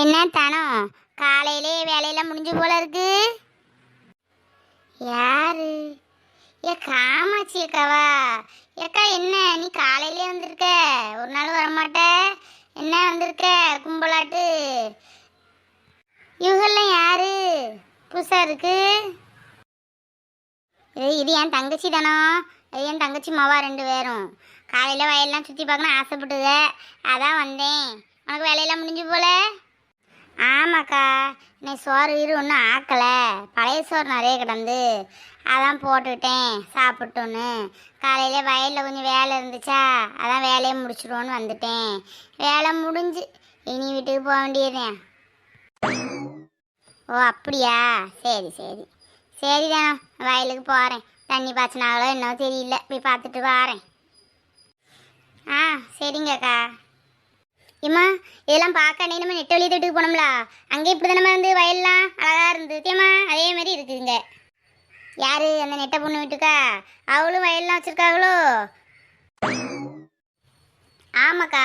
என்ன தனம் காலையிலே வேலையெல்லாம் முடிஞ்சு போல இருக்கு. யாரு? ஏ காமாட்சி அக்காவா? ஏக்கா என்ன? நீ காலையிலே வந்திருக்க. ஒரு நாள் வரமாட்ட. என்ன வந்திருக்க? கும்பலாட்டு. இவங்கெல்லாம் யாரு? புதுசா இருக்கு. இது இது என் தங்கச்சி தானோ? இது என் தங்கச்சி மாவா ரெண்டு பேரும். காலையில் வயல்லாம் சுற்றி பார்க்கணும் ஆசைப்பட்டுத அதான் வந்தேன். உனக்கு வேலையெல்லாம் முடிஞ்சு போல? ஆமாக்கா. நீ சோறு வீடு ஒன்றும் ஆக்கலை. பழைய சோறு நிறைய கிடந்து. அதான் போட்டுக்கிட்டேன் சாப்பிட்டோன்னு. காலையில் வயலில் கொஞ்சம் வேலை இருந்துச்சா அதான் வேலையை முடிச்சிடுவோன்னு வந்துட்டேன். வேலை முடிஞ்சு இனி வீட்டுக்கு போக வேண்டியதுதான். ஓ அப்படியா? சரி சரி. சரிதான் வயலுக்கு போகிறேன் தண்ணி பாய்ச்சினாலோ என்னவோ தெரியல. போய் பார்த்துட்டு வரேன். ஆ சரிங்கக்கா. ஏம்மா இதெல்லாம் பார்க்க நீ நம்ம நெட்ட வழி தொட்டுக்கு போனோம்ல. அங்கே இப்படி தானே வந்து வயல்லாம் அழகாக இருந்து அதே மாதிரி இருக்குதுங்க யார் அந்த நெட்டை பொண்ணு வீட்டுக்கா? அவளும் வயல்லாம் வச்சுருக்காங்களோ ஆமாக்கா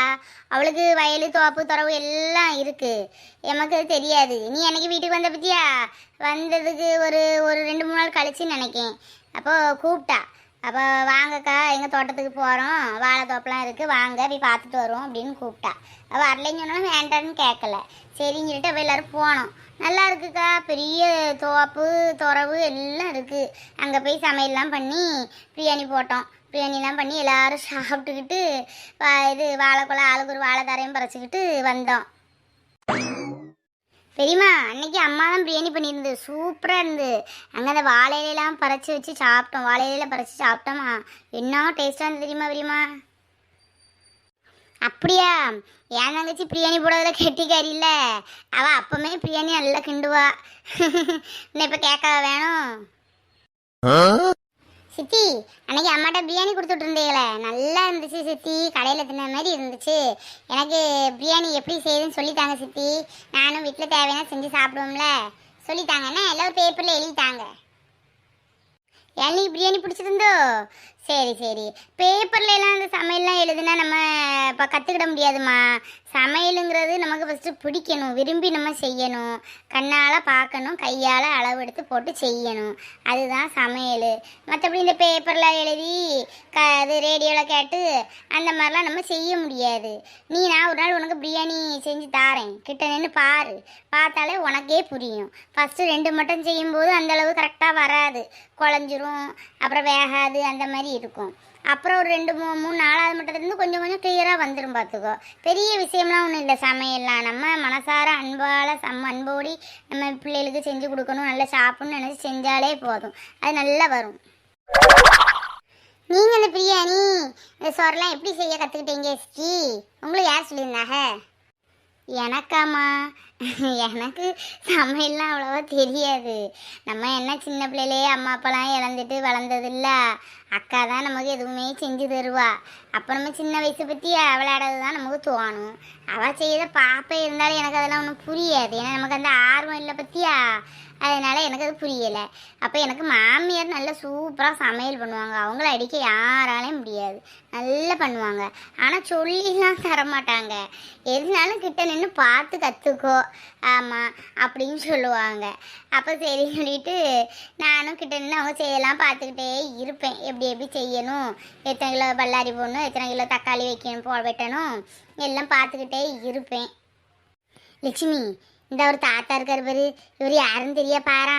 அவளுக்கு வயல் தோப்பு துறவு எல்லாம் இருக்குது எமக்கு அது தெரியாது. நீ என்னைக்கு வீட்டுக்கு வந்த பற்றியா வந்ததுக்கு ஒரு ஒரு ரெண்டு மூணு நாள் கழிச்சுன்னு நினைக்கேன். அப்போது கூப்பிட்டா. அப்போ வாங்கக்கா எங்கள் தோட்டத்துக்கு போகிறோம் வாழை தோப்பெலாம் இருக்குது வாங்க போய் பார்த்துட்டு வருவோம் அப்படின்னு கூப்பிட்டா. அவள் வரலைன்னு சொன்னாலும் வேண்டான்னு கேட்கல. சரின்னு சொல்லிட்டு அப்போ எல்லோரும் போனோம். நல்லா இருக்குக்கா. பெரிய தோப்பு துறவு எல்லாம் இருக்குது அங்கே போய் சமையல்லாம் பண்ணி பிரியாணி போட்டோம். பிரியாணிலாம் பண்ணி எல்லோரும் சாப்பிட்டுக்கிட்டு இது வாழைக்குலை ஆளுக்கு ஒரு வாழை தரையும் பறிச்சுக்கிட்டு வந்தோம். பெரியம்மா அன்னைக்கு அம்மா தான் பிரியாணி பண்ணியிருந்து சூப்பராக இருந்து அங்கே அந்த வாழை இலையெல்லாம் பறிச்சு வச்சு சாப்பிட்டோம். வாழையில பறிச்சு சாப்பிட்டோமா? என்ன டேஸ்ட்டாக இருந்தது தெரியுமா பெரியம்மா? அப்படியா? என் தங்கச்சி பிரியாணி போடுறதுல கெட்டிக்காரி இல்லை. அவள் அப்போமே பிரியாணி நல்லா கிண்டுவா. இன்னும் இப்போ கேட்க வேணும்? சித்தி அன்னைக்கு அம்மாட்ட பிரியாணி கொடுத்துட்டு இருந்தீங்களே நல்லா இருந்துச்சு சித்தி கடையில் தின்ன மாதிரி இருந்துச்சு. எனக்கு பிரியாணி எப்படி செய்யுதுன்னு சொல்லித்தாங்க சித்தி. நானும் வீட்டில் தேவையான செஞ்சு சாப்பிடுவோம்ல. சொல்லித்தாங்கண்ணே எல்லாம் ஒரு பேப்பரில் எழுதிட்டாங்க எனக்கு பிரியாணி பிடிச்சிருந்தோ சரி சரி. பேப்பரில் எல்லாம் அந்த சமையல்லாம் எழுதுனா நம்ம இப்போ கற்றுக்கிட முடியாதுமா சமையலுங்கிறது நமக்கு ஃபஸ்ட்டு பிடிக்கணும். விரும்பி நம்ம செய்யணும். கண்ணால் பார்க்கணும். கையால் அளவு எடுத்து போட்டு செய்யணும். அதுதான் சமையல். மற்றபடி இந்த பேப்பரில் எழுதி க அது ரேடியோவில் கேட்டு அந்த மாதிரிலாம் நம்ம செய்ய முடியாது. நீ நான் ஒரு நாள் உனக்கு பிரியாணி செஞ்சு தாரேன். கிட்ட நின்று பாரு. பார்த்தாலே உனக்கே புரியும். ஃபஸ்ட்டு ரெண்டு மட்டும் செய்யும்போது அந்த அளவு கரெக்டாக வராது. குழஞ்சிரும். அப்புறம் வேகாது. அந்த மாதிரி இருக்கும். அப்புறம் ஒரு ரெண்டு மூணு மூணு நாலாவது மட்டத்துலேருந்து கொஞ்சம் கொஞ்சம் கிளியராக வந்துடும் பார்த்துக்கோ. பெரிய விஷயம்லாம் ஒன்றும் இல்லை சமையல்லாம். நம்ம மனசார அன்பால் சம் அன்போடி நம்ம பிள்ளைகளுக்கு செஞ்சு கொடுக்கணும் நல்லா சாப்பிட்ணும்னு நினச்சி செஞ்சாலே போதும். அது நல்லா வரும். நீங்கள் இந்த பிரியாணி இந்த சோறெல்லாம் எப்படி செய்ய கற்றுக்கிட்டீங்க ஸ்ரீ உங்களுக்கு யார் சொல்லியிருந்தாங்க? எனக்காம்மா. எனக்கு சமையல்லாம் அவ்வளோவா தெரியாது. நம்ம என்ன சின்ன பிள்ளையிலே அம்மா அப்பாலாம் இழந்துட்டு வளர்ந்ததில்ல. அக்கா தான் நமக்கு எதுவுமே செஞ்சு தருவா. அப்போ நம்ம சின்ன வயசு பற்றி விளையாடுறது தான் நமக்கு தோணும். அவள் செய்யற பாப்பே இருந்தாலும் எனக்கு அதெல்லாம் ஒன்றும் புரியாது. ஏன்னா நமக்கு அந்த ஆர்வம் இல்லை பற்றியா அதனால் எனக்கு அது புரியலை. அப்போ எனக்கு மாமியார் நல்லா சூப்பராக சமையல் பண்ணுவாங்க. அவங்கள அடிக்க யாராலையும் முடியாது. நல்லா பண்ணுவாங்க. ஆனால் சொல்லிலாம் தரமாட்டாங்க. எதுனாலும் கிட்ட நின்று பார்த்து கற்றுக்கோ ஆமாம் அப்படின்னு சொல்லுவாங்க. அப்போ சரி சொல்லிட்டு நானும் கிட்ட நின்று அவங்க செய்யலாம் பார்த்துக்கிட்டே இருப்பேன். எப்படி எப்படி செய்யணும்? எத்தனை கிலோ பல்லாரி போடணும்? எத்தனை கிலோ தக்காளி வைக்கணும்? போ வெட்டணும்? எல்லாம் பார்த்துக்கிட்டே இருப்பேன். லட்சுமி இந்த ஒரு தாத்தா இருக்கார் பாரு. இவர் யாருன்னு தெரிய பாரா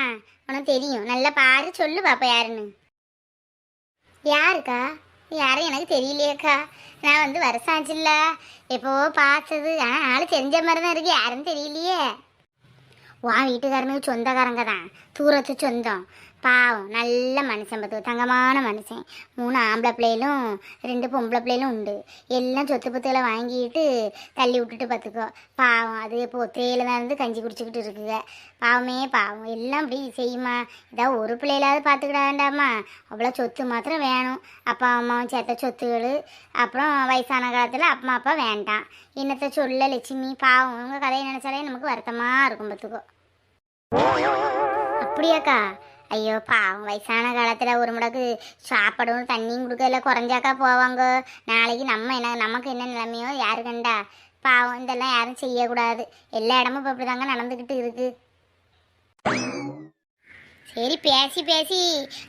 உனக்கு தெரியும். நல்லா பாரு சொல்லு பாப்பா யாருன்னு. யாருக்கா? யாரும் எனக்கு தெரியலையேக்கா. நான் வந்து வருஷம் எப்போ பார்த்தது? ஆனால் ஆள் தெரிஞ்ச மாதிரி தான் இருக்கு. யாருன்னு தெரியலையே. உன் வீட்டுக்காரனுக்கு சொந்தக்காரங்க தான் தூரத்து சொந்தம். பாவம் நல்ல மனுஷன் பார்த்து தங்கமான மனுஷன். மூணு ஆம்பளை பிள்ளைகளும் ரெண்டு பொம்பளை பிள்ளைகளும் உண்டு. எல்லாம் சொத்து பத்துகளை வாங்கிட்டு தள்ளி விட்டுட்டு பார்த்துக்கோ. பாவம் அது இப்போ ஒத்தையில தான் இருந்து கஞ்சி குடிச்சிக்கிட்டு இருக்குங்க. பாவமே பாவம். எல்லாம் அப்படி செய்யுமா? இதான் ஒரு பிள்ளைகளாவது பார்த்துக்கிட வேண்டாமா அவ்வளோ சொத்து மாத்திரம் வேணும். அப்பா அம்மாவும் சேர்த்த சொத்துகள் அப்புறம் வயசான காலத்தில் அம்மா அப்பா வேண்டாம். என்னத்தை சொல்ல லட்சுமி? பாவம். உங்கள் கதையை நினச்சாலே நமக்கு வருத்தமாக இருக்கும் பார்த்துக்கோ. அப்படியாக்கா? ஐயோ பாவம் வயசான காலத்தில் ஒரு முடக்கு சாப்பாடும் தண்ணியும் கொடுக்கல குறைஞ்சாக்கா போவாங்க நாளைக்கு நம்ம என்ன நமக்கு என்ன நிலைமையோ யாரு கண்டா பாவம் இதெல்லாம் யாரும் செய்யக்கூடாது எல்லா இடமும் இப்போ இப்படி தாங்க நடந்துக்கிட்டு இருக்கு சரி பேசி பேசி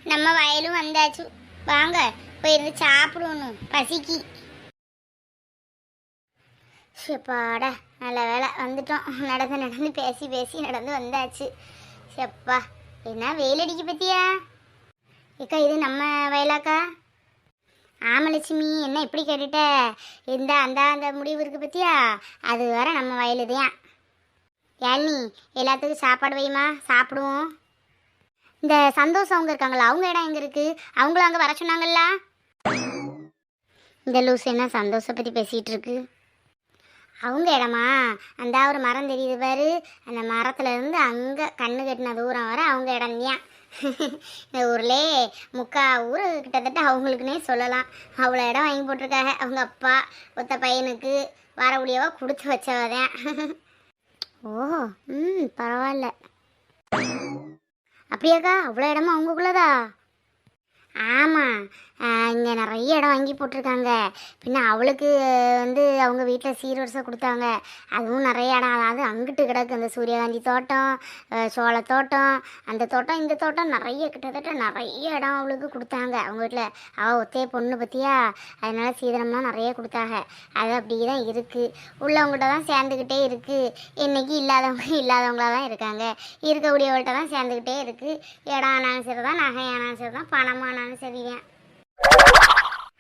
நம்ம வயலும் வந்தாச்சு வாங்க போயிருந்து சாப்பிடணும் பசிக்கு செப்பாடா நல்ல வேலை வந்துட்டோம் நடந்து நடந்து பேசி பேசி நடந்து வந்தாச்சு செப்பா என்ன வெயிலடிக்கு பத்தியா? ஏக்கா இது நம்ம வயலாக்கா? ஆமலட்சுமி என்ன இப்படி கேட்டுட்ட? இந்த அந்த அந்த முடிவு இருக்கு பத்தியா? அது வர நம்ம வயலுதான் யாழினி எல்லாத்துக்கும் சாப்பாடு வைமா சாப்பிடுவோம். இந்த சந்தோஷம் அவங்க இருக்காங்களா அவங்க இடம் எங்கே இருக்கு? அவங்களும் அங்கே வர சொன்னாங்கல்ல? இந்த லூஸ் என்ன சந்தோஷம் பற்றி பேசிகிட்டு இருக்கு? அவங்க இடமா? அந்த ஒரு மரம் தெரியுது பாரு. அந்த மரத்துலேருந்து அங்கே கண்ணு கட்டின தூரம் வர அவங்க இடம் தான் இந்த ஊர்லே முக்கா ஊர் கிட்டத்தட்ட அவங்களுக்குன்னே சொல்லலாம். அவ்வளோ இடம் வாங்கி போட்டிருக்காங்க. அவங்க அப்பா ஒத்த பையனுக்கு வரக்கூடியவா கொடுத்து வச்சவதான் ஓ ம் பரவாயில்ல. அப்படியாக்கா அவ்வளோ இடமா அவங்களுக்குள்ளதா? ஆமாம் இங்கே நிறைய இடம் வாங்கி போட்டிருக்காங்க. பின்ன அவளுக்கு வந்து அவங்க வீட்டில் சீர்வரிசை கொடுத்தாங்க. அதுவும் நிறைய இடம். அதாவது அங்கிட்டு கிடக்கு அந்த சூரியகாந்தி தோட்டம் சோள தோட்டம். அந்த தோட்டம் இந்த தோட்டம் நிறைய கிட்டத்தட்ட நிறைய இடம் அவளுக்கு கொடுத்தாங்க. அவங்க வீட்டில் அவள் ஒத்தைய பொண்ணு பற்றியா அதனால சீதனம்லாம் நிறைய கொடுத்தாங்க. அது அப்படியே தான் இருக்குது உள்ளவங்கள்ட்ட தான் சேர்ந்துக்கிட்டே இருக்குது இன்றைக்கி இல்லாதவங்க இல்லாதவங்களா தான் இருக்காங்க. இருக்கக்கூடியவள்கிட்ட தான் சேர்ந்துக்கிட்டே இருக்குது இடம் ஆனாலும் சரி தான் நகை சரி தான் பணமான சரிதான்.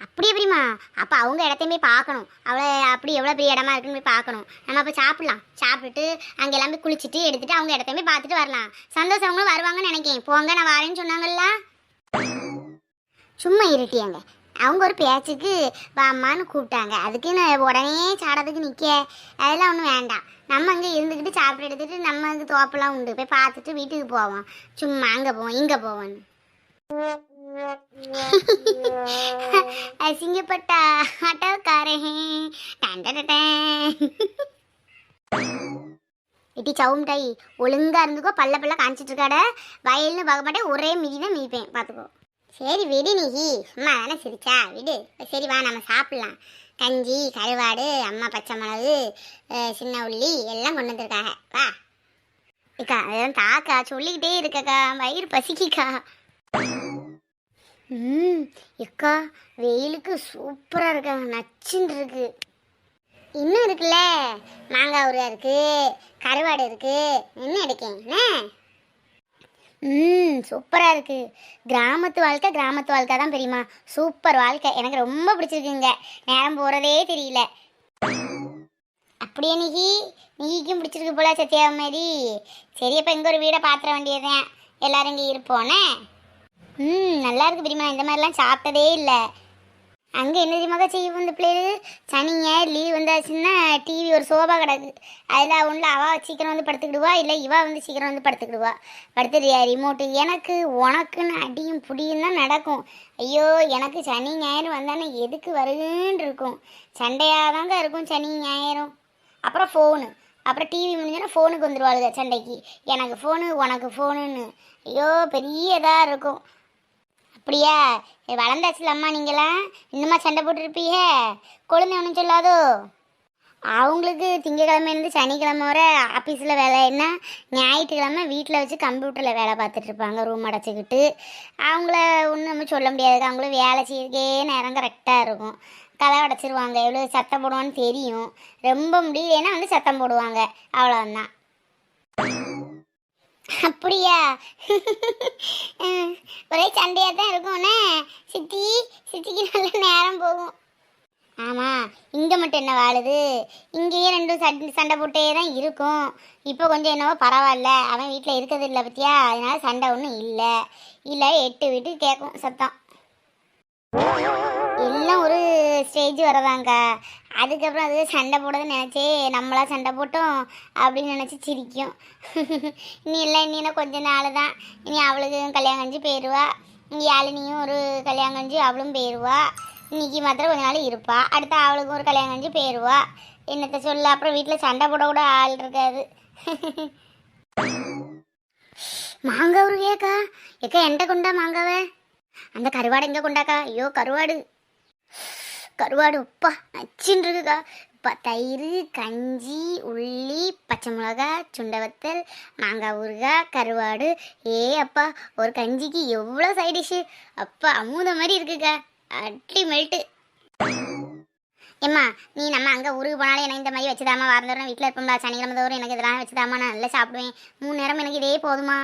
அப்படி எப்படிம்மா? அப்போ அவங்க இடத்தையும் போய் பார்க்கணும். அவ்வளோ அப்படி எவ்வளோ பெரிய இடமா இருக்குன்னு போய் பார்க்கணும். நம்ம அப்போ சாப்பிட்லாம். சாப்பிட்டுட்டு அங்கே எல்லாமே குளிச்சுட்டு எடுத்துட்டு அவங்க இடத்தையும் போய் பார்த்துட்டு வரலாம். சந்தோஷம் அவங்களும் வருவாங்கன்னு நினைக்கேன். போங்க நான் வரேன்னு சொன்னாங்கல்ல? சும்மா இருட்டியாங்க. அவங்க ஒரு பேச்சுக்கு வாம்மான்னு கூப்பிட்டாங்க. அதுக்கு நான் உடனே சாடத்துக்கு நிற்க அதெல்லாம் ஒன்றும் வேண்டாம். நம்ம அங்கே இருந்துக்கிட்டு சாப்பிட்டு எடுத்துட்டு நம்ம அங்கே தோப்பெல்லாம் உண்டு. போய் பார்த்துட்டு வீட்டுக்கு போவோம். சும்மா அங்கே போவோம் இங்கே போவோம்னு. அசிங்கப்பட்ட ஆட்டோக்காரன் இட்டி சவுண்டாய் ஒழுங்கா இருந்துக்கோ பல்ல பல்ல காமிச்சிட்டு இருக்காட வயல்னு பார்க்க மாட்டேன் ஒரே மீதி தான் மிதிப்பேன் பார்த்துக்கோ. சரி விடு நீ அம்மா தானே சிரிச்சா? விடு. சரி வா நம்ம சாப்பிட்லாம். கஞ்சி கருவாடு அம்மா பச்சை மிளகு அஹ், சின்ன உள்ளி எல்லாம் கொண்டு வந்திருக்காங்க. வா. இக்கா அதெல்லாம் தாக்கா சொல்லிக்கிட்டே இருக்கக்கா. வயிறு பசிக்கிக்கா. ம் எக்கா வெயிலுக்கு சூப்பராக இருக்கா நச்சுன்னு இருக்கு. இன்னும் இருக்குல்ல? மாங்காய் ஊறுகாய் இருக்கு கருவாடு இருக்கு இன்னும் எடுக்கேன் என்ன? ம் சூப்பராக இருக்கு. கிராமத்து வாழ்க்கை கிராமத்து வாழ்க்கை தான் பெரியமா சூப்பர் வாழ்க்கை. எனக்கு ரொம்ப பிடிச்சிருக்குங்க. நேரம் போகிறதே தெரியல. அப்படியே நிகி? நிகிக்கும் பிடிச்சிருக்கு போல சத்யா மாதிரி சரி அப்போ இங்கே ஒரு வீடை பாத்திர வேண்டியதுதான். எல்லாரும் இங்கே இருப்போனே ம் நல்லா இருக்கு பிரிமா. இந்த மாதிரிலாம் சாப்பிட்டதே இல்லை. அங்கே என்ன தெரியுமாக்கா செய்யும் இந்த பிள்ளைகள்? சனி ஞாயிறு லீவ் வந்தாச்சுன்னா டிவி ஒரு சோபா கிடக்கு. அதில் ஒன்றில் அவள் சீக்கிரம் வந்து படுத்துக்கிடுவா இல்லை இவா வந்து சீக்கிரம் வந்து படுத்துக்கிடுவா. படுத்துறியா ரிமோட்டு எனக்கு உனக்குன்னு அடியும் புடியும் தான் நடக்கும். ஐயோ எனக்கு சனி ஞாயிறு வந்தானே எதுக்கு வருதுன்னு இருக்கும். சண்டையாக தாங்க இருக்கும் சனி ஞாயிறும். அப்புறம் ஃபோனு அப்புறம் டிவி முடிஞ்சோன்னா ஃபோனுக்கு வந்துடுவாளுங்க சண்டைக்கு. எனக்கு ஃபோனு உனக்கு ஃபோனுன்னு ஐயோ பெரிய இதாக இருக்கும். அப்படியா? வளர்ந்தாச்சுல அம்மா நீங்களாம் இன்னுமா சண்டை போட்டுருப்பீங்க? கொழுந்து ஒன்றும் சொல்லாதோ? அவங்களுக்கு திங்கக்கிழமையிலேருந்து சனிக்கிழமை வர ஆஃபீஸில் வேலை என்ன? ஞாயிற்றுக்கிழமை வீட்டில் வச்சு கம்ப்யூட்டரில் வேலை பார்த்துட்ருப்பாங்க ரூம் அடைச்சிக்கிட்டு. அவங்கள ஒன்றும் சொல்ல முடியாது. அவங்களும் வேலை செய்யறதுக்கே நேரம் கரெக்டாக இருக்கும். கதை அடைச்சிருவாங்க. எவ்வளோ சத்தம் போடுவான்னு தெரியும். ரொம்ப முடியலன்னா வந்து சத்தம் போடுவாங்க. அவ்வளோதான் அப்படியா? சண்டையாக தான் இருக்கும்னே சித்தி சித்திக்கு நல்ல நேரம் போகும். ஆமாம் இங்கே மட்டும் என்ன வாழுது? இங்கேயே ரெண்டும் சண்டை சண்டை போட்டே தான் இருக்கும். இப்போ கொஞ்சம் என்னவோ பரவாயில்ல. அவன் வீட்டில் இருக்கிறது இல்லை பத்தியா? அதனால சண்டை ஒன்றும் இல்லை. இல்லை எட்டு வீட்டு கேட்கும் சத்தம். எல்லாம் ஒரு ஸ்டேஜ் வரதாங்க அதுக்கப்புறம் அது சண்டை போடுறதுன்னு நினச்சே நம்மளா சண்டை போட்டோம் அப்படின்னு நினச்சி சிரிக்கும். இனி இல்லை இன்னும் கொஞ்ச நாள் தான் இனி அவளுக்கு கல்யாணம் கஞ்சி போயிடுவா யாழினியும் ஒரு கல்யாணம் கஞ்சி அவளும் போயிடுவா இன்னைக்கு மாத்திரம் கொஞ்ச நாள் இருப்பா. அடுத்து அவளுக்கும் ஒரு கல்யாணம் கஞ்சி போயிடுவா என்னத்த சொல்ல? அப்புறம் வீட்டில் சண்டை போட கூட ஆள் இருக்காது. மாங்காய் ஒரு கேக்கா ஏக்கா என்கிட்ட கொண்டா மாங்காவே? அந்த கருவாடு எங்கே கொண்டாக்கா? ஐயோ கருவாடு. கருவாடு உப்பா நச்சுன்னு இருக்குக்கா ப தயிர் கஞ்சி உள்ளி பச்சை மிளகா சுண்டை வத்தல் மாங்காய் ஊறுகாய் கருவாடு. ஏ அப்பா ஒரு கஞ்சிக்கு எவ்வளோ சைட் டிஷ்ஷு அப்பா அமுத மாதிரி இருக்குக்கா. அட்லி மெல்ட்டு ஏம்மா நீ நம்ம அங்கே ஊருக்கு போனாலும் எனக்கு இந்த மாதிரி வச்சுதாம்மா? வாரந்தோறும் வீட்டில் இருப்போம்ல சனிக்கிழமை தோறும் எனக்கு இதெல்லாம் வச்சுதாமா நான் நல்லா சாப்பிடுவேன். மூணு நேரம் எனக்கு இதே போதுமா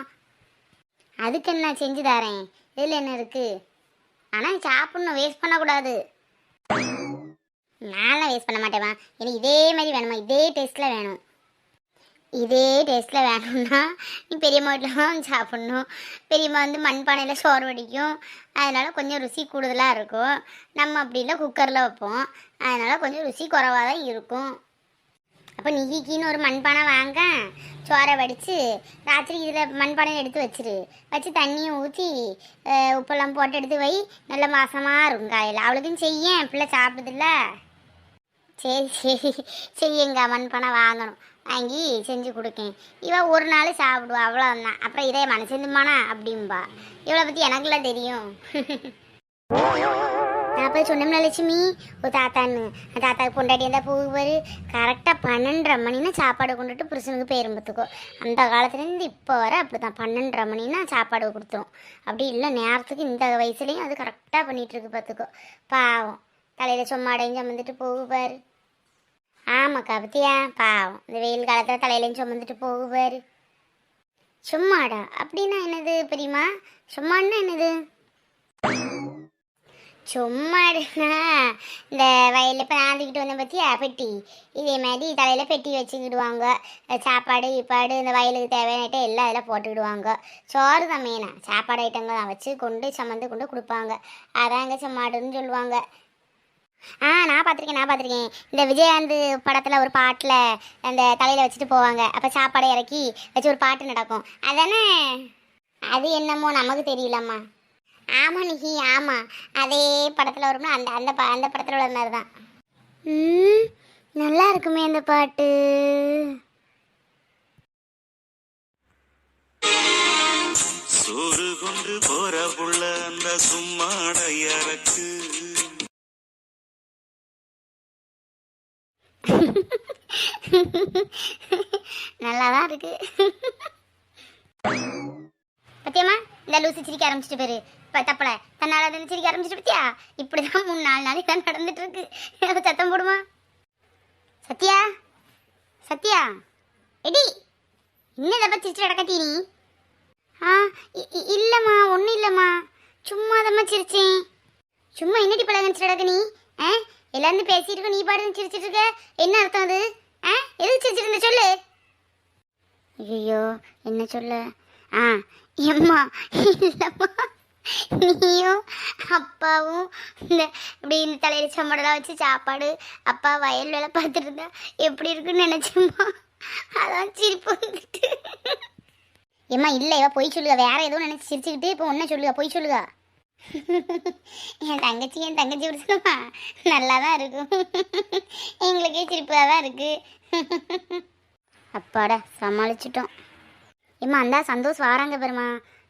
அதுக்கு என்ன செஞ்சு தரேன்? இதில் என்ன இருக்குது ஆனால் சாப்பிடணும். வேஸ்ட் பண்ணக்கூடாது. நான்லாம் வேஸ்ட் பண்ண மாட்டேம்மா. எனக்கு இதே மாதிரி வேணுமா இதே டேஸ்ட்டில் வேணும். இதே டேஸ்ட்டில் வேணும்னா நீ பெரியம்மா வீட்டில் சாப்பிட்ணும். பெரியம்மா வந்து மண்பானையில் சோறு வடிக்கும். அதனால் கொஞ்சம் ருசி கூடுதலாக இருக்கும். நம்ம அப்படி குக்கரில் வைப்போம். அதனால் கொஞ்சம் ருசி குறவாக தான் இருக்கும். அப்போ நிகிக்கின்னு ஒரு மண்பானை வாங்க. சோறை வடித்து ராத்திரி இதில் மண்பானையில் எடுத்து வச்சிரு. வச்சு தண்ணியை ஊற்றி உப்பெல்லாம் போட்டு எடுத்து வை. நல்ல மாசமாக இருக்கும் காயில் அவளுக்கும் செய்ய பிள்ளை சாப்பிடுதில்ல. சரி சரி. செய்யுங்க மண்பானை வாங்கணும். வாங்கி செஞ்சு கொடுக்கேன். இவள் ஒரு நாள் சாப்பிடுவா அவ்வளோதான் அப்புறம் இதே மனசிந்துமானா அப்படிம்பா. இவளை பற்றி எனக்குலாம் தெரியும். நான் போய் சொன்னோம்ல லட்சுமி ஒரு தாத்தான்னு. தாத்தாவுக்கு பொண்டாட்டி இருந்தால் போகுவார் கரெக்டாக பன்னெண்டரை மணினா சாப்பாடு கொண்டுட்டு புருஷனுக்கு பேரும்பத்துக்கோ அந்த காலத்துலேருந்து இப்போ வர அப்படி தான் பன்னெண்டரை மணினா சாப்பாடு கொடுத்துரும் அப்படி இல்லை நேரத்துக்கு இந்த வயசுலேயும் அது கரெக்டாக பண்ணிகிட்ருக்கு பார்த்துக்கோ. பாவம். தலையில் சும்மா அடைஞ்சு வந்துட்டு போகுவார் ஆமாக்கா பத்தியா பாவம். இந்த வெயில் காலத்தில் தலையிலையும் சுமந்துட்டு போகுவார். சும்மாடா. அப்படின்னா என்னது பெரியம்மா சும்மான்னா என்னது? சும்மாடுனா? இந்த வயலில் இப்போ நாந்திக்கிட்டு வந்தேன் பற்றியா பெட்டி. இதே மாதிரி தலையில் பெட்டி வச்சுக்கிடுவாங்க. சாப்பாடு இப்பாடு இந்த வயலுக்கு தேவையான எல்லாம் அதில் போட்டுக்கிடுவாங்க. சோறு தான் மெயினாக சாப்பாடு ஐட்டங்கள் தான் வச்சு கொண்டு சமந்து கொண்டு கொடுப்பாங்க. அதாங்க சும்மாடுன்னு சொல்லுவாங்க. ஆ பார்த்துருக்கேன் நான் பார்த்துருக்கேன். இந்த விஜயகாந்த் படத்தில் ஒரு பாட்டில் அந்த தலையில் வச்சுட்டு போவாங்க. அப்போ சாப்பாடை இறக்கி வச்சு ஒரு பாட்டு நடக்கும். அதானே? அது என்னமோ நமக்கு தெரியலம்மா. ஆமாம் நிகி ஆமாம் அதே படத்தில் வரும்னா அந்த அந்த ப அந்த படத்தில் உள்ள மாதிரி தான் நல்லா இருக்குமே அந்த பாட்டு. சோறு கொண்டு போற புள்ள அந்த சும்மாடையறக்கு நல்லா தான் இருக்கு. பத்தியம்மா இந்த லூசி சிரிக்க ஆரம்பிச்சிட்டு பேரு. இப்போ தப்பல. தன்னால அதை சிரிக்க ஆரம்பிச்சிட்டு பத்தியா? இப்படி தான் மூணு நாலு நாளைக்கு தான் நடந்துட்டு இருக்கு எனக்கு சத்தம் போடுமா? சத்யா? சத்யா? எடி என்ன தப்பா சிரிச்சு நடக்கத்தி நீ ஆ இ- இ- இல்லைம்மா ஒன்றும் இல்லைம்மா. சும்மா தம்மா சிரிச்சேன். சும்மா என்னடி பழகன்னு நடக்க நீ? ஆ? எல்லாரும் பேசிட்டு இருக்க நீ பாட்டு சிரிச்சிட்டு இருக்க. என்ன அர்த்தம் அது? ஆ? எதுக்கு சிரிச்சிட்டு இருந்த? சொல்லு. ஐயோ என்ன சொல்ல? ஆ எம்மா இல்லைம்மா. நீயும் அப்பாவும் இந்த இப்படி இந்த தலையில் சம்மடலாம் வச்சு சாப்பாடு அப்பா வயல் வேலை பார்த்துட்டு இருந்தா எப்படி இருக்குன்னு நினச்சம்மா. அதான் சிரிப்பு வந்துட்டு. ஏம்மா இல்லை இவ பொய் சொல்லுக வேற எதுவும் நினச்சி சிரிச்சுக்கிட்டு இப்போ ஒன்றை சொல்லுக பொய் சொல்லுங்க என் தங்கச்சி என் தங்கச்சி விடுச்சுமா நல்லா தான் இருக்கும். எங்களுக்கே சிரிப்பாக தான் இருக்குது அப்பாடா சமாளிச்சிட்டோம். ஏம்மா அந்தா சந்தோஷ் வாராங்க பெருமா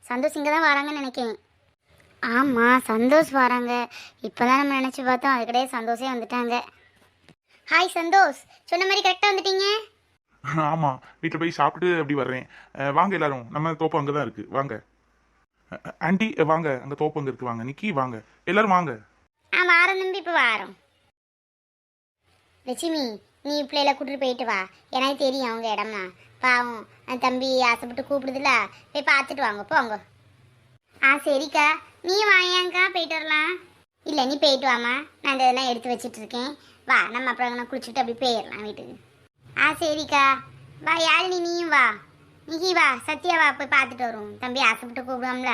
சந்தோஷ் இங்கே தான் வராங்கன்னு நினைக்கிறேன். ஆமாம் சந்தோஷ் வராங்க. இப்போ தான் நம்ம நினச்சி பார்த்தோம். அதுக்கிடையே சந்தோஷே வந்துட்டாங்க. ஹாய் சந்தோஷ். சொன்ன மாதிரி கரெக்டாக வந்துட்டீங்க? ஆமாம் வீட்டில் போய் சாப்பிட்டு அப்படி வர்றேன். வாங்க எல்லாரும். நம்ம தோப்பு அங்கே தான் இருக்குது வாங்க. ஆண்டி வாங்க. அங்க தோப்பு அங்க இருக்கு. வாங்க. நிக்கி வாங்க. எல்லாரும் வாங்க. ஆ வாரம் தம்பி இப்போ வாரம். லட்சுமி நீ பிள்ளையில கூட்டிட்டு போயிட்டு வா. எனக்கு தெரியும் அவங்க இடம்னா. பாவம் அந்த தம்பி ஆசைப்பட்டு கூப்பிடுதுல போய் பார்த்துட்டு வாங்க. போங்க. ஆ சரிக்கா. நீ வாயாங்க்கா போயிட்டு வரலாம். இல்லை நீ போயிட்டு வாமா நான் இந்த இதெல்லாம் எடுத்து வச்சிட்டு இருக்கேன் வா நம்ம அப்புறம் நான் குளிச்சுட்டு அப்படி போயிடலாம் வீட்டுக்கு. ஆ சரிக்கா. வா யாழினி நீயும் வா. நிகி வா சத்யா வா போய் பார்த்துட்டு வரும் தம்பி ஆசைப்பட்டு கூப்பிடுவோம்ல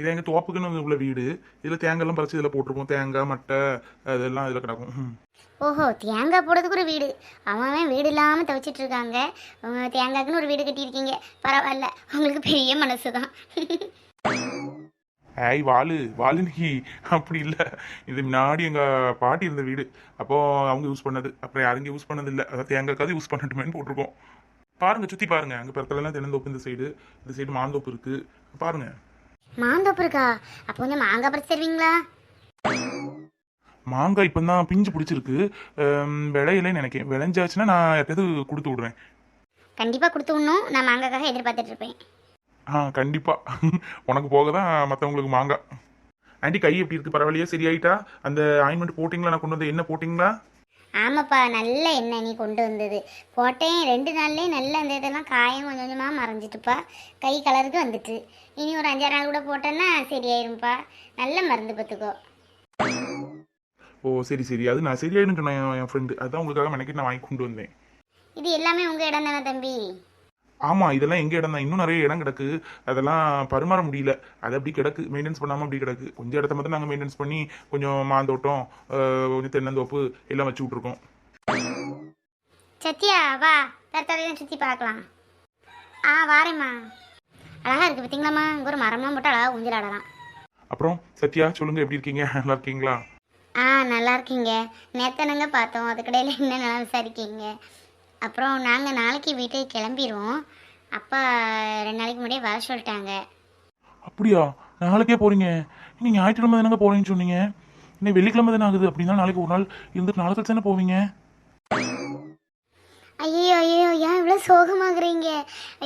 இது எங்கள் தோப்புக்குன்னு உள்ள வீடு. இதில் தேங்காய்லாம் பறிச்சு இதில் போட்டிருப்போம். தேங்காய் மட்டை அதெல்லாம் இதில் கிடக்கும். ஓஹோ தேங்காய் போடுறதுக்கு ஒரு வீடு. அவன் வீடு இல்லாமல் துவைச்சிட்டு இருக்காங்க. தேங்காய்க்குன்னு ஒரு வீடு கட்டியிருக்கீங்க. பரவாயில்ல. உங்களுக்கு பெரிய மனசு தான். ஏய் வாலு வாலு நிக்கி. அப்படி இல்லை. இது முன்னாடி எங்கள் பாட்டி இருந்த வீடு. அப்போது அவங்க யூஸ் பண்ணது. அப்புறம் யாரும் யூஸ் பண்ணது இல்லை அதாவது தேங்காய்க்காவது யூஸ் பண்ணட்டுமேன்னு போட்டிருக்கோம். பாருங்க சுற்றி பாருங்க. அங்கே பக்கத்துலலாம் தென்னந்தோப்பு இந்த சைடு இந்த சைடு மாந்தோப்பு இருக்கு. பாருங்க. மாந்தோப்பு இருக்கா? அப்போ கொஞ்சம் மாங்காய் பறிச்சு தருவீங்களா? மாங்காய் இப்போ தான் பிஞ்சு பிடிச்சிருக்கு. விளையலைன்னு நினைக்கிறேன். விளைஞ்சாச்சுன்னா நான் யார்கிட்டயாவது கொடுத்து விடுவேன். கண்டிப்பாக கொடுத்து விடணும். நான் மாங்காக்காக எதிர்பார்த்துட்டு இருப்பேன். ஆ கண்டிப்பாக உனக்கு போக தான் மற்றவங்களுக்கு மாங்காய். ஆண்டி கை எப்படி இருக்கு? பரவாயில்லையா? சரியாயிட்டா? அந்த ஆயின்மெண்ட் போட்டிங்களா? நான் கொண்டு வந்து என்ன போட்டிங்களா? ஆமாப்பா நல்ல எண்ணெய் நீ கொண்டு வந்தது. போட்டேன் ரெண்டு நாள்லேயே நல்ல அந்த இதெல்லாம் காயம் கொஞ்சம் கொஞ்சமாக மறைஞ்சிட்டுப்பா. கை கலருக்கு வந்துட்டு. இனி ஒரு அஞ்சாறு நாள் கூட போட்டேன்னா சரியாயிரும்ப்பா. நல்ல மருந்து பார்த்துக்கோ. ஓ சரி சரி. அது நான் சரியாயிடும் சொன்னேன் என் ஃப்ரெண்டு அதான் உங்களுக்காக மெனக்கிட்டு நான் வாங்கி கொண்டு வந்தேன். இது எல்லாமே உங்கள் இடம் தானே தம்பி? ஆமாம் இதெல்லாம் எங்கே இடம் தான் இன்னும் நிறைய இடம் கிடக்கு. அதெல்லாம் பரிமாற முடியல. அது அப்படி கிடக்கு. மெயின்டெனன்ஸ் பண்ணாமல் அப்படி கிடக்கு. கொஞ்சம் இடத்த மட்டும் நாங்கள் மெயின்டெனன்ஸ் பண்ணி கொஞ்சம் மாந்தோட்டம் கொஞ்சம் தென்னந்தோப்பு எல்லாம் வச்சு விட்ருக்கோம் சத்யா வா. தரத்தரையும் சுற்றி பார்க்கலாம். ஆ வாரேம்மா. அழகா இருக்கு பார்த்தீங்களாம்மா இங்கே ஒரு மரம்லாம் போட்டு அழகாக ஊஞ்சல் ஆடலாம். அப்புறம் சத்யா சொல்லுங்கள் எப்படி இருக்கீங்க? நல்லா இருக்கீங்களா? ஆ நல்லா இருக்கீங்க. நேத்தனங்க பார்த்தோம். அதுக்கடையில் என்ன நல்லா விசாரிக்கீங்க? அப்புறம் நாங்கள் நாளைக்கு வீட்டுக்கு கிளம்பிடுவோம் அப்பா ரெண்டு நாளைக்கு முன்னாடியே வர சொல்லிட்டாங்க. அப்படியா? நாளைக்கே போகிறீங்க நீங்கள் ஞாயிற்றுக்கிழமை தானங்க போகிறேன்னு சொன்னீங்க. இன்னும் வெள்ளிக்கிழமை தானே ஆகுது. அப்படின்னா நாளைக்கு ஒரு நாள் இருந்துட்டு நாளை கழிச்சு தானே போவீங்க? ஐயோ ஐயோ ஏன் இவ்வளோ சோகமாகறீங்க?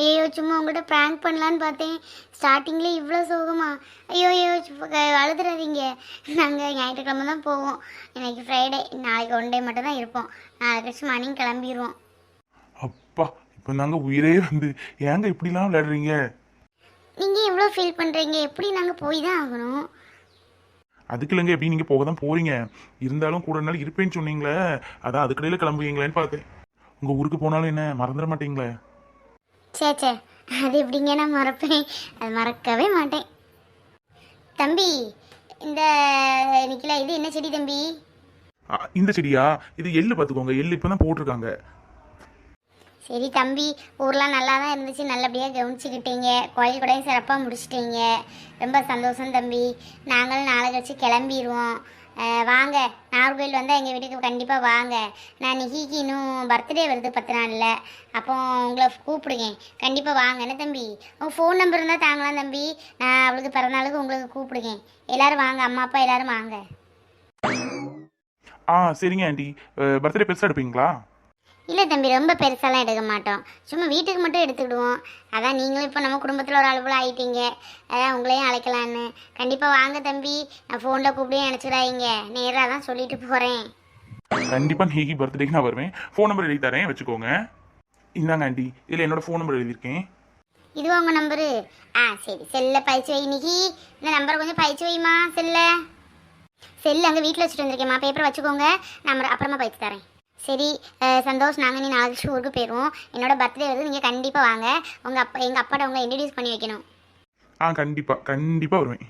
ஐயோ சும்மா உங்கள்கிட்ட ப்ராங்க் பண்ணலான்னு பார்த்தேன். ஸ்டார்டிங்லேயே இவ்வளோ சோகமா. ஐயோ ஐயோ அழுதுறாதீங்க. நாங்கள் ஞாயிற்றுக்கிழமை தான் போவோம். இன்னைக்கு ஃப்ரைடே நாளைக்கு ஒன் டே மட்டும் தான் இருப்போம். நாளைக்கு கழிச்சு மார்னிங் கிளம்பிடுவோம் இப்போ நாங்கள் உயிரே வந்து ஏங்க இப்படிலாம் விளையாடுறீங்க? நீங்கள் எவ்வளோ ஃபீல் பண்ணுறீங்க எப்படி நாங்கள் போய் தான் ஆகணும்? அதுக்கு இல்லைங்க எப்படி நீங்கள் போக தான் போகிறீங்க இருந்தாலும் கூட நாள் இருப்பேன்னு சொன்னீங்களே அதான் அதுக்கடையில் கிளம்புவீங்களேன்னு பார்த்தேன். உங்கள் ஊருக்கு போனாலும் என்ன மறந்துட மாட்டீங்களே? சே சே அது எப்படிங்க நான் மறப்பேன்? அது மறக்கவே மாட்டேன். தம்பி இந்த நிக்கல இது என்ன செடி தம்பி? ஆ, இந்த செடியா? இது எள்ளு பார்த்துக்கோங்க எள்ளு இப்போ தான் போட்டிருக்காங்க. சரி தம்பி ஊர்லாம் நல்லா தான் இருந்துச்சு. நல்லபடியாக கவனிச்சுக்கிட்டீங்க. கோயில் கூட சிறப்பாக முடிச்சிட்டீங்க. ரொம்ப சந்தோஷம் தம்பி. நாங்களும் நாளை கழிச்சு கிளம்பிடுவோம் வாங்க. நாகர்கோயில் வந்தால் எங்கள் வீட்டுக்கு கண்டிப்பாக வாங்க. நான் நிகிக்கு இன்னும் பர்த்டே வருது பத்து நாளில். அப்போ உங்களை கூப்பிடுங்க கண்டிப்பாக வாங்க. என்ன தம்பி? உங்கள் ஃபோன் நம்பர் இருந்தால் தாங்கலாம் தம்பி. நான் அவளுக்கு பிறந்தநாளுக்கு உங்களுக்கு கூப்பிடுங்க எல்லோரும் வாங்க. அம்மா அப்பா எல்லோரும் வாங்க. ஆ சரிங்க ஆண்டி. பர்த்டே பெருசாக எடுப்பீங்களா? இல்லை தம்பி ரொம்ப பெருசாலாம் எடுக்க மாட்டோம். சும்மா வீட்டுக்கு மட்டும் எடுத்துக்கிடுவோம். அதான் நீங்களும் இப்போ நம்ம குடும்பத்தில் ஒரு அளவில் ஆயிட்டீங்க. அதான் உங்களையும் அழைக்கலான்னு. கண்டிப்பாக வாங்க தம்பி. நான் ஃபோனில் கூப்பிடையும் நினச்சிடாதீங்க. நேராக தான் சொல்லிட்டு போகிறேன் கண்டிப்பாக நீக்கி பர்த்டேக்கு நான் வருவேன். ஃபோன் நம்பர் எழுதி தரேன் வச்சுக்கோங்க. இந்தாங்க ஆண்டி. இதில் என்னோட ஃபோன் நம்பர் எழுதியிருக்கேன். இதுவா உங்கள் நம்பரு ஆ சரி. செல்ல பயிற்சி வை நிகி. இந்த நம்பரை கொஞ்சம் பயிற்சி வைமா செல்ல. செல்லு அங்கே வீட்டில் வச்சுட்டு வந்திருக்கேம்மா. பேப்பர் வச்சுக்கோங்க. நம்பர் அப்புறமா பயிற்சி தரேன். சரி சந்தோஷ் நாங்கள் நீ நாளைக்கு ஊருக்கு போயிடுவோம் என்னோட பர்த்டே வருது நீங்கள் கண்டிப்பாக வாங்க. உங்கள் அப்பா எங்கள் அப்பாட்ட உங்களை இன்ட்ரடியூஸ் பண்ணி வைக்கணும். ஆ கண்டிப்பாக கண்டிப்பாக வருவேன்.